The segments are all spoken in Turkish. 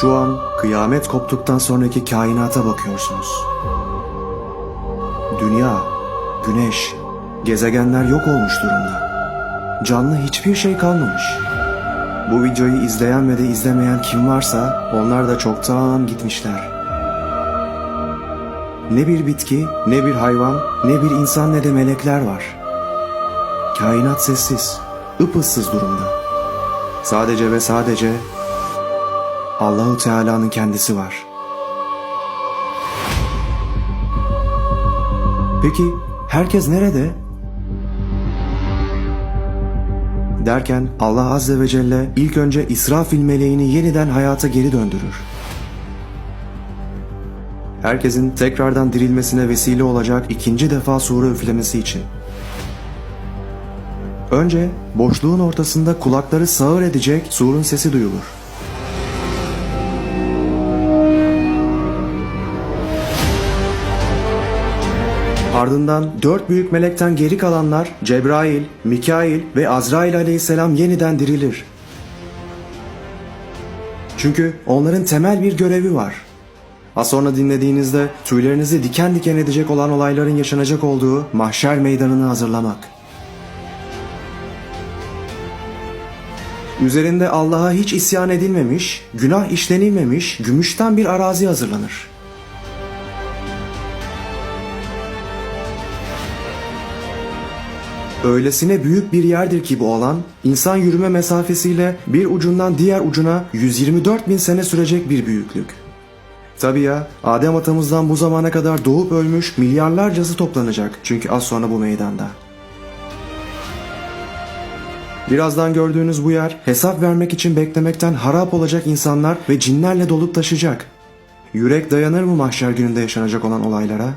Şu an kıyamet koptuktan sonraki kainata bakıyorsunuz. Dünya, güneş, gezegenler yok olmuş durumda. Canlı hiçbir şey kalmamış. Bu videoyu izleyen ve de izlemeyen kim varsa onlar da çoktan gitmişler. Ne bir bitki, ne bir hayvan, ne bir insan ne de melekler var. Kainat sessiz, ıpıssız durumda. Sadece ve sadece Allahu Teala'nın kendisi var. Peki herkes nerede? Derken Allah Azze ve Celle ilk önce İsrafil meleğini yeniden hayata geri döndürür. Herkesin tekrardan dirilmesine vesile olacak ikinci defa sure üflemesi için. Önce boşluğun ortasında kulakları sağır edecek surun sesi duyulur. Ardından dört büyük melekten geri kalanlar Cebrail, Mikail ve Azrail aleyhisselam yeniden dirilir. Çünkü onların temel bir görevi var. Az sonra dinlediğinizde tüylerinizi diken diken edecek olan olayların yaşanacak olduğu mahşer meydanını hazırlamak. Üzerinde Allah'a hiç isyan edilmemiş, günah işlenilmemiş, gümüşten bir arazi hazırlanır. Öylesine büyük bir yerdir ki bu alan, insan yürüme mesafesiyle bir ucundan diğer ucuna 124 bin sene sürecek bir büyüklük. Tabii ya, Adem atamızdan bu zamana kadar doğup ölmüş milyarlarcası toplanacak çünkü az sonra bu meydanda. Birazdan gördüğünüz bu yer hesap vermek için beklemekten harap olacak insanlar ve cinlerle dolup taşacak. Yürek dayanır mı mahşer gününde yaşanacak olan olaylara?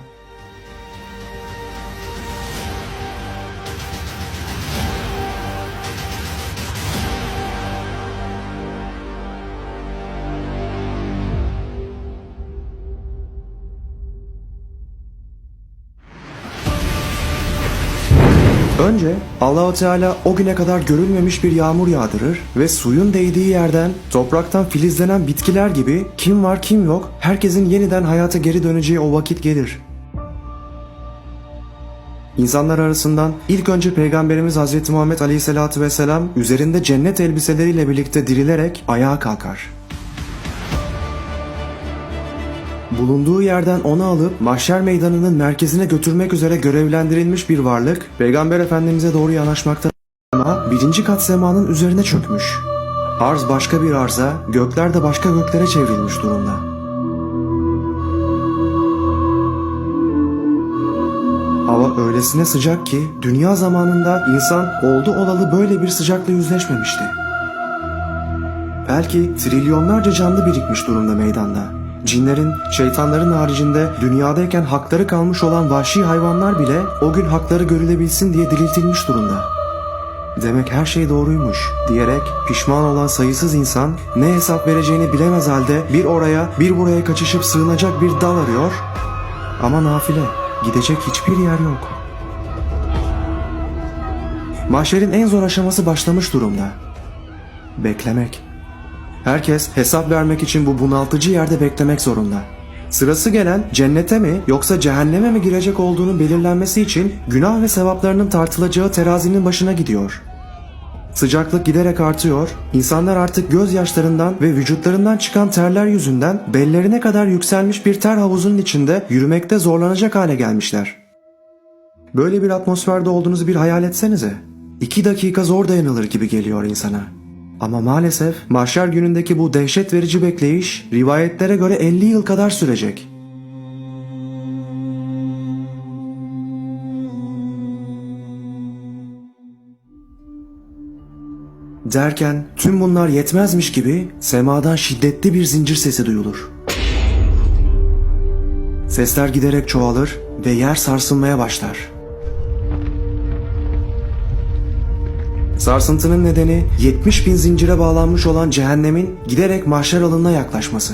Önce Allahu Teala o güne kadar görülmemiş bir yağmur yağdırır ve suyun değdiği yerden topraktan filizlenen bitkiler gibi kim var kim yok herkesin yeniden hayata geri döneceği o vakit gelir. İnsanlar arasından ilk önce Peygamberimiz Hz. Muhammed Aleyhisselatü Vesselam üzerinde cennet elbiseleriyle birlikte dirilerek ayağa kalkar. Bulunduğu yerden onu alıp mahşer meydanının merkezine götürmek üzere görevlendirilmiş bir varlık Peygamber Efendimiz'e doğru yanaşmakta ama birinci kat semanın üzerine çökmüş. Arz başka bir arza, gökler de başka göklere çevrilmiş durumda. Hava öylesine sıcak ki dünya zamanında insan oldu olalı böyle bir sıcakla yüzleşmemişti. Belki trilyonlarca canlı birikmiş durumda meydanda. Cinlerin, şeytanların haricinde dünyadayken hakları kalmış olan vahşi hayvanlar bile o gün hakları görülebilsin diye diriltilmiş durumda. Demek her şey doğruymuş diyerek pişman olan sayısız insan ne hesap vereceğini bilemez halde bir oraya bir buraya kaçışıp sığınacak bir dal arıyor ama nafile gidecek hiçbir yer yok. Mahşerin en zor aşaması başlamış durumda. Beklemek. Herkes hesap vermek için bu bunaltıcı yerde beklemek zorunda. Sırası gelen cennete mi yoksa cehenneme mi girecek olduğunu belirlenmesi için günah ve sevaplarının tartılacağı terazinin başına gidiyor. Sıcaklık giderek artıyor, insanlar artık gözyaşlarından ve vücutlarından çıkan terler yüzünden bellerine kadar yükselmiş bir ter havuzunun içinde yürümekte zorlanacak hale gelmişler. Böyle bir atmosferde olduğunuzu bir hayal etsenize. İki dakika zor dayanılır gibi geliyor insana. Ama maalesef mahşer günündeki bu dehşet verici bekleyiş rivayetlere göre 50 yıl kadar sürecek. Derken tüm bunlar yetmezmiş gibi semadan şiddetli bir zincir sesi duyulur. Sesler giderek çoğalır ve yer sarsılmaya başlar. Sarsıntının nedeni 70 bin zincire bağlanmış olan cehennemin giderek mahşer alanına yaklaşması.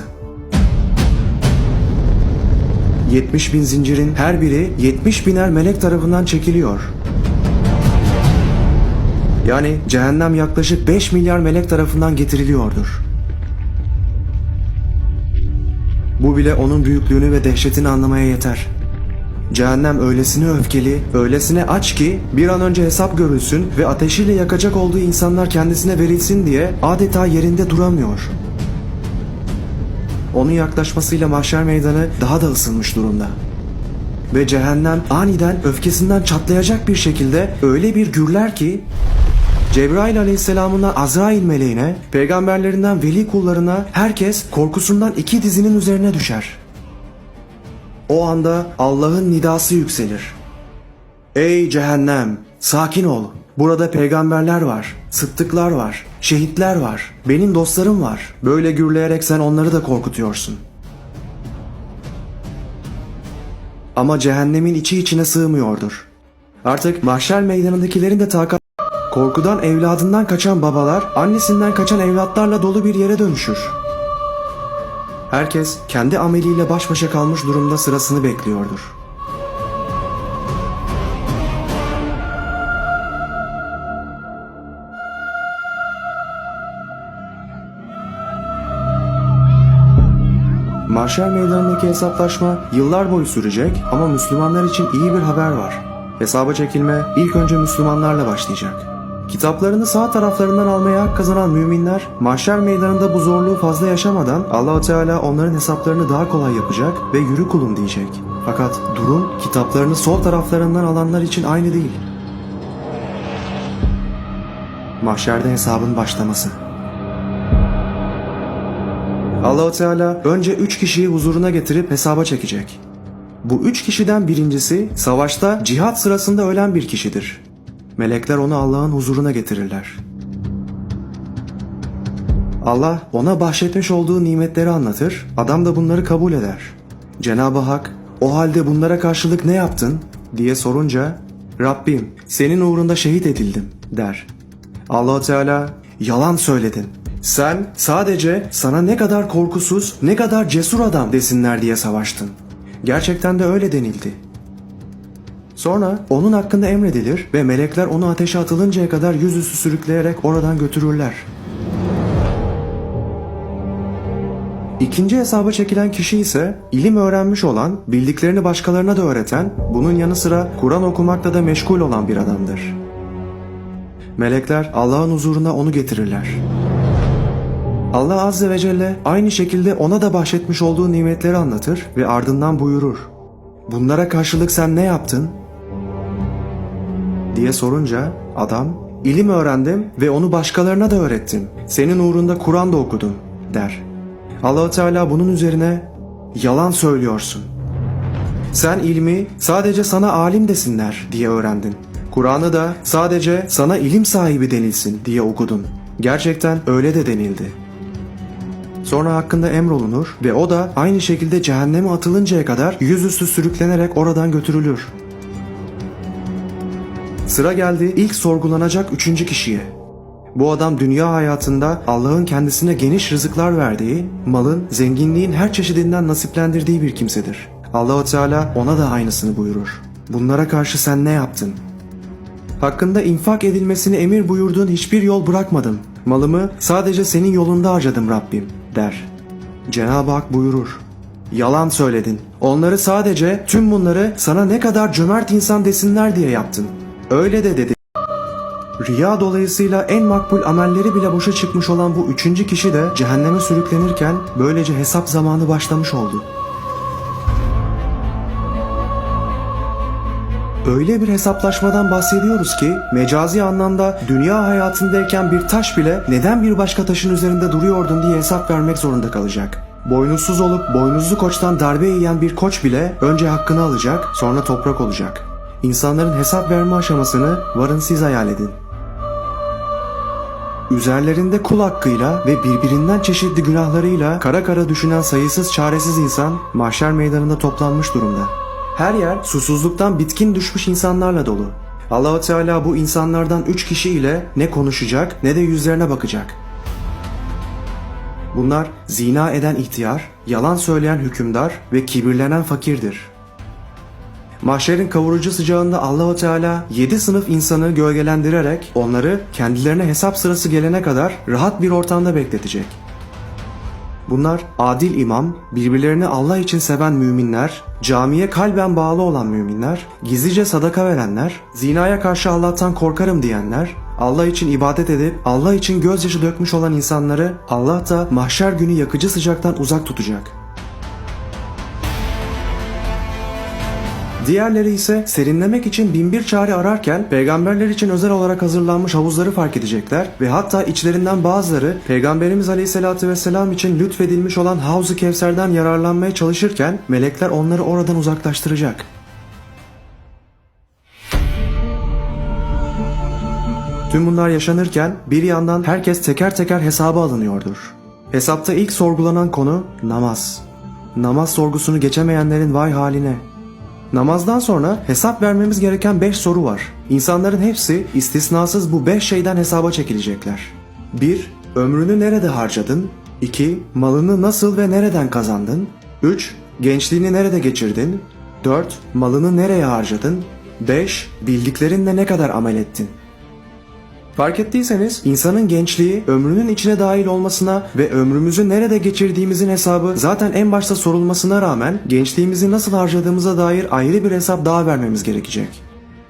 70 bin zincirin her biri 70 biner melek tarafından çekiliyor. Yani cehennem yaklaşık 5 milyar melek tarafından getiriliyordur. Bu bile onun büyüklüğünü ve dehşetini anlamaya yeter. Cehennem öylesine öfkeli, öylesine aç ki bir an önce hesap görülsün ve ateşiyle yakacak olduğu insanlar kendisine verilsin diye adeta yerinde duramıyor. Onun yaklaşmasıyla mahşer meydanı daha da ısınmış durumda. Ve cehennem aniden öfkesinden çatlayacak bir şekilde öyle bir gürler ki Cebrail aleyhisselamından Azrail meleğine, peygamberlerinden veli kullarına herkes korkusundan iki dizinin üzerine düşer. O anda Allah'ın nidası yükselir. Ey cehennem, sakin ol. Burada peygamberler var, sıddıklar var, şehitler var, benim dostlarım var. Böyle gürleyerek sen onları da korkutuyorsun. Ama cehennemin içi içine sığmıyordur. Artık mahşer meydanındakilerin de takat Korkudan evladından kaçan babalar, annesinden kaçan evlatlarla dolu bir yere dönüşür. Herkes kendi ameliyle baş başa kalmış durumda sırasını bekliyordur. Mahşer meydanındaki hesaplaşma yıllar boyu sürecek ama Müslümanlar için iyi bir haber var. Hesaba çekilme ilk önce Müslümanlarla başlayacak. Kitaplarını sağ taraflarından almaya hak kazanan müminler mahşer meydanında bu zorluğu fazla yaşamadan Allahu Teala onların hesaplarını daha kolay yapacak ve yürü kulum diyecek. Fakat durum kitaplarını sol taraflarından alanlar için aynı değil. Mahşerde hesabın başlaması. Allahu Teala önce üç kişiyi huzuruna getirip hesaba çekecek. Bu üç kişiden birincisi savaşta cihat sırasında ölen bir kişidir. Melekler onu Allah'ın huzuruna getirirler. Allah ona bahşetmiş olduğu nimetleri anlatır, adam da bunları kabul eder. Cenab-ı Hak, o halde bunlara karşılık ne yaptın diye sorunca, Rabbim senin uğrunda şehit edildim der. allah Teala, yalan söyledin. Sen sadece sana ne kadar korkusuz, ne kadar cesur adam desinler diye savaştın. Gerçekten de öyle denildi. Sonra onun hakkında emredilir ve melekler onu ateşe atılıncaya kadar yüzüstü sürükleyerek oradan götürürler. İkinci hesaba çekilen kişi ise ilim öğrenmiş olan, bildiklerini başkalarına da öğreten, bunun yanı sıra Kur'an okumakla da meşgul olan bir adamdır. Melekler Allah'ın huzuruna onu getirirler. Allah Azze ve Celle aynı şekilde ona da bahşetmiş olduğu nimetleri anlatır ve ardından buyurur. Bunlara karşılık sen ne yaptın? Diye sorunca adam ilim öğrendim ve onu başkalarına da öğrettim. Senin uğrunda Kur'an da okudum der. allah Teala bunun üzerine yalan söylüyorsun. Sen ilmi sadece sana alim desinler diye öğrendin. Kur'an'ı da sadece sana ilim sahibi denilsin diye okudun. Gerçekten öyle de denildi. Sonra hakkında emrolunur ve o da aynı şekilde cehenneme atılıncaya kadar yüzüstü sürüklenerek oradan götürülür. Sıra geldi ilk sorgulanacak üçüncü kişiye. Bu adam dünya hayatında Allah'ın kendisine geniş rızıklar verdiği, malın, zenginliğin her çeşidinden nasiplendirdiği bir kimsedir. Allahu Teala ona da aynısını buyurur. Bunlara karşı sen ne yaptın? Hakkında infak edilmesini emir buyurduğun hiçbir yol bırakmadım. Malımı sadece senin yolunda harcadım Rabbim der. Cenab-ı Hak buyurur. Yalan söyledin. Onları sadece tüm bunları sana ne kadar cömert insan desinler diye yaptın. Öyle de dedi. Riya dolayısıyla en makbul amelleri bile boşa çıkmış olan bu üçüncü kişi de cehenneme sürüklenirken böylece hesap zamanı başlamış oldu. Öyle bir hesaplaşmadan bahsediyoruz ki mecazi anlamda dünya hayatındayken bir taş bile neden bir başka taşın üzerinde duruyordun diye hesap vermek zorunda kalacak. Boynuzsuz olup boynuzlu koçtan darbe yiyen bir koç bile önce hakkını alacak sonra toprak olacak. İnsanların hesap verme aşamasını varın siz hayal edin. Üzerlerinde kul hakkıyla ve birbirinden çeşitli günahlarıyla kara kara düşünen sayısız çaresiz insan mahşer meydanında toplanmış durumda. Her yer susuzluktan bitkin düşmüş insanlarla dolu. Allahu Teala bu insanlardan üç kişi ile ne konuşacak ne de yüzlerine bakacak. Bunlar zina eden ihtiyar, yalan söyleyen hükümdar ve kibirlenen fakirdir. Mahşerin kavurucu sıcağında Allahu Teala yedi sınıf insanı gölgelendirerek onları kendilerine hesap sırası gelene kadar rahat bir ortamda bekletecek. Bunlar adil imam, birbirlerini Allah için seven müminler, camiye kalben bağlı olan müminler, gizlice sadaka verenler, zinaya karşı Allah'tan korkarım diyenler, Allah için ibadet edip Allah için gözyaşı dökmüş olan insanları Allah da mahşer günü yakıcı sıcaktan uzak tutacak. Diğerleri ise serinlemek için binbir çare ararken peygamberler için özel olarak hazırlanmış havuzları fark edecekler ve hatta içlerinden bazıları Peygamberimiz Aleyhisselatü Vesselam için lütfedilmiş olan Havzu Kevser'den yararlanmaya çalışırken melekler onları oradan uzaklaştıracak. Tüm bunlar yaşanırken bir yandan herkes teker teker hesaba alınıyordur. Hesapta ilk sorgulanan konu namaz. Namaz sorgusunu geçemeyenlerin vay haline. Namazdan sonra hesap vermemiz gereken 5 soru var. İnsanların hepsi istisnasız bu 5 şeyden hesaba çekilecekler. 1. Ömrünü nerede harcadın? 2. Malını nasıl ve nereden kazandın? 3. Gençliğini nerede geçirdin? 4. Malını nereye harcadın? 5. Bildiklerinle ne kadar amel ettin? Fark ettiyseniz insanın gençliği ömrünün içine dahil olmasına ve ömrümüzü nerede geçirdiğimizin hesabı zaten en başta sorulmasına rağmen gençliğimizi nasıl harcadığımıza dair ayrı bir hesap daha vermemiz gerekecek.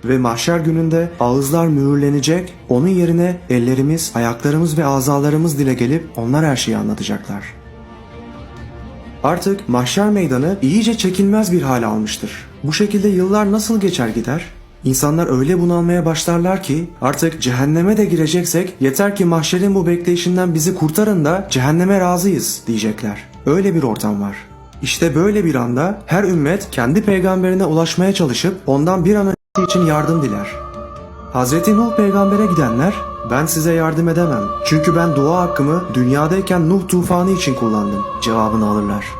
Ve mahşer gününde ağızlar mühürlenecek, onun yerine ellerimiz, ayaklarımız ve azalarımız dile gelip onlar her şeyi anlatacaklar. Artık mahşer meydanı iyice çekilmez bir hal almıştır. Bu şekilde yıllar nasıl geçer gider? İnsanlar öyle bunalmaya başlarlar ki artık cehenneme de gireceksek yeter ki mahşerin bu bekleyişinden bizi kurtarın da cehenneme razıyız diyecekler. Öyle bir ortam var. İşte böyle bir anda her ümmet kendi peygamberine ulaşmaya çalışıp ondan bir an önce için yardım diler. Hazreti Nuh peygambere gidenler ben size yardım edemem. Çünkü ben dua hakkımı dünyadayken Nuh tufanı için kullandım cevabını alırlar.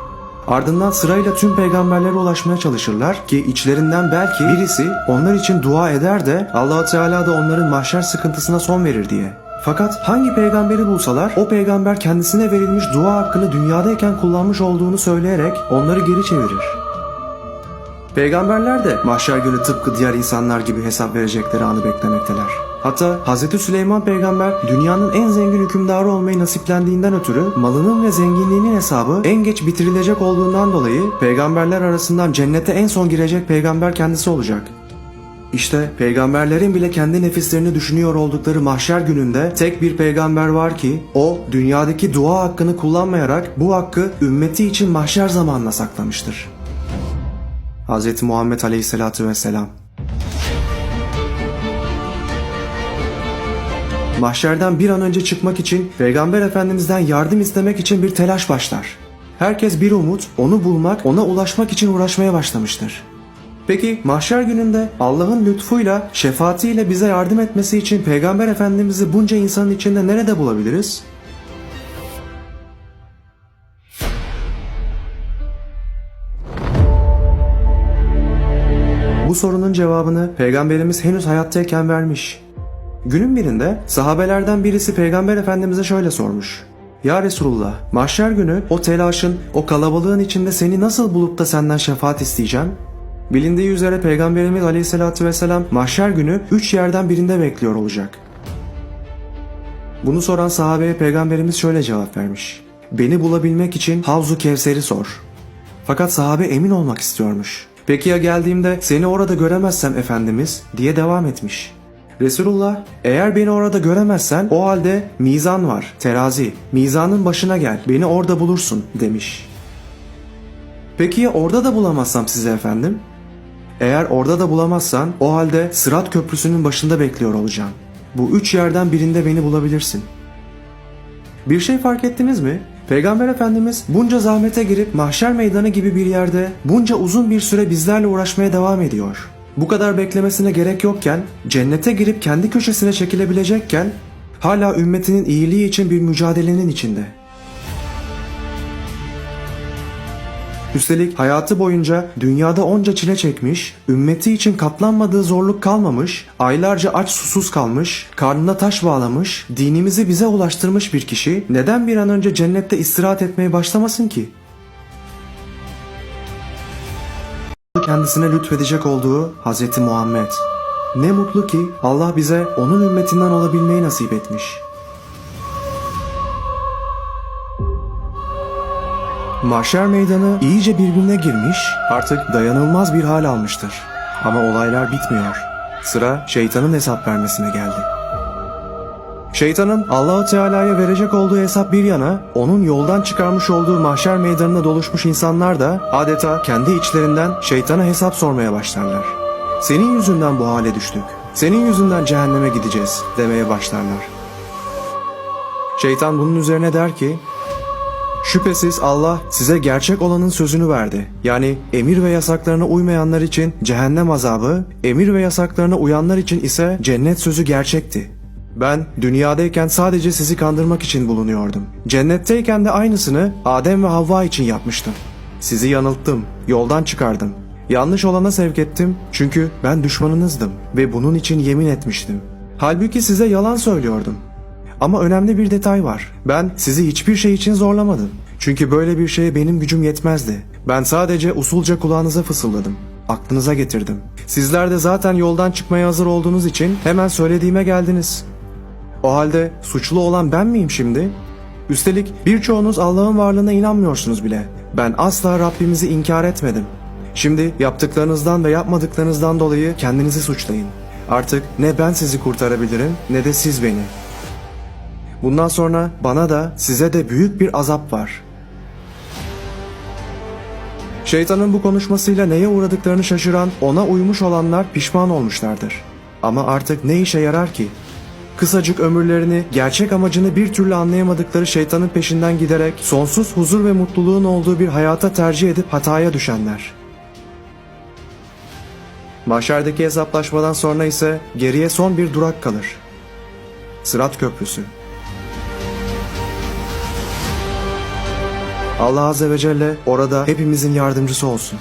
Ardından sırayla tüm peygamberlere ulaşmaya çalışırlar ki içlerinden belki birisi onlar için dua eder de allah Teala da onların mahşer sıkıntısına son verir diye. Fakat hangi peygamberi bulsalar o peygamber kendisine verilmiş dua hakkını dünyadayken kullanmış olduğunu söyleyerek onları geri çevirir. Peygamberler de mahşer günü tıpkı diğer insanlar gibi hesap verecekleri anı beklemekteler. Hatta Hz. Süleyman peygamber dünyanın en zengin hükümdarı olmayı nasiplendiğinden ötürü malının ve zenginliğinin hesabı en geç bitirilecek olduğundan dolayı peygamberler arasından cennete en son girecek peygamber kendisi olacak. İşte peygamberlerin bile kendi nefislerini düşünüyor oldukları mahşer gününde tek bir peygamber var ki o dünyadaki dua hakkını kullanmayarak bu hakkı ümmeti için mahşer zamanına saklamıştır. Hz. Muhammed Aleyhisselatü Vesselam Mahşerden bir an önce çıkmak için Peygamber Efendimiz'den yardım istemek için bir telaş başlar. Herkes bir umut, onu bulmak, ona ulaşmak için uğraşmaya başlamıştır. Peki mahşer gününde Allah'ın lütfuyla, şefaatiyle bize yardım etmesi için Peygamber Efendimiz'i bunca insanın içinde nerede bulabiliriz? Bu sorunun cevabını Peygamberimiz henüz hayattayken vermiş. Günün birinde sahabelerden birisi Peygamber Efendimiz'e şöyle sormuş. Ya Resulullah, mahşer günü o telaşın, o kalabalığın içinde seni nasıl bulup da senden şefaat isteyeceğim? Bilindiği üzere Peygamberimiz Aleyhisselatü Vesselam mahşer günü üç yerden birinde bekliyor olacak. Bunu soran sahabeye Peygamberimiz şöyle cevap vermiş. Beni bulabilmek için Havzu Kevser'i sor. Fakat sahabe emin olmak istiyormuş. Peki ya geldiğimde seni orada göremezsem Efendimiz diye devam etmiş. Resulullah eğer beni orada göremezsen o halde mizan var terazi mizanın başına gel beni orada bulursun demiş. Peki ya orada da bulamazsam size efendim? Eğer orada da bulamazsan o halde Sırat Köprüsü'nün başında bekliyor olacağım. Bu üç yerden birinde beni bulabilirsin. Bir şey fark ettiniz mi? Peygamber Efendimiz bunca zahmete girip mahşer meydanı gibi bir yerde bunca uzun bir süre bizlerle uğraşmaya devam ediyor. Bu kadar beklemesine gerek yokken, cennete girip kendi köşesine çekilebilecekken hala ümmetinin iyiliği için bir mücadelenin içinde. Üstelik hayatı boyunca dünyada onca çile çekmiş, ümmeti için katlanmadığı zorluk kalmamış, aylarca aç susuz kalmış, karnına taş bağlamış, dinimizi bize ulaştırmış bir kişi neden bir an önce cennette istirahat etmeye başlamasın ki? Kendisine lütfedecek olduğu Hz. Muhammed. Ne mutlu ki Allah bize onun ümmetinden olabilmeyi nasip etmiş. Mahşer meydanı iyice birbirine girmiş, artık dayanılmaz bir hal almıştır. Ama olaylar bitmiyor. Sıra şeytanın hesap vermesine geldi. Şeytanın Allahu Teala'ya verecek olduğu hesap bir yana, onun yoldan çıkarmış olduğu mahşer meydanına doluşmuş insanlar da adeta kendi içlerinden şeytana hesap sormaya başlarlar. Senin yüzünden bu hale düştük. Senin yüzünden cehenneme gideceğiz demeye başlarlar. Şeytan bunun üzerine der ki, Şüphesiz Allah size gerçek olanın sözünü verdi. Yani emir ve yasaklarına uymayanlar için cehennem azabı, emir ve yasaklarına uyanlar için ise cennet sözü gerçekti. Ben dünyadayken sadece sizi kandırmak için bulunuyordum. Cennetteyken de aynısını Adem ve Havva için yapmıştım. Sizi yanılttım, yoldan çıkardım. Yanlış olana sevk ettim çünkü ben düşmanınızdım ve bunun için yemin etmiştim. Halbuki size yalan söylüyordum. Ama önemli bir detay var. Ben sizi hiçbir şey için zorlamadım. Çünkü böyle bir şeye benim gücüm yetmezdi. Ben sadece usulca kulağınıza fısıldadım. Aklınıza getirdim. Sizler de zaten yoldan çıkmaya hazır olduğunuz için hemen söylediğime geldiniz. O halde suçlu olan ben miyim şimdi? Üstelik birçoğunuz Allah'ın varlığına inanmıyorsunuz bile. Ben asla Rabbimizi inkar etmedim. Şimdi yaptıklarınızdan ve yapmadıklarınızdan dolayı kendinizi suçlayın. Artık ne ben sizi kurtarabilirim ne de siz beni. Bundan sonra bana da size de büyük bir azap var. Şeytanın bu konuşmasıyla neye uğradıklarını şaşıran, ona uymuş olanlar pişman olmuşlardır. Ama artık ne işe yarar ki? Kısacık ömürlerini, gerçek amacını bir türlü anlayamadıkları şeytanın peşinden giderek sonsuz huzur ve mutluluğun olduğu bir hayata tercih edip hataya düşenler. Mahşerdeki hesaplaşmadan sonra ise geriye son bir durak kalır. Sırat Köprüsü. Allah Azze ve Celle orada hepimizin yardımcısı olsun.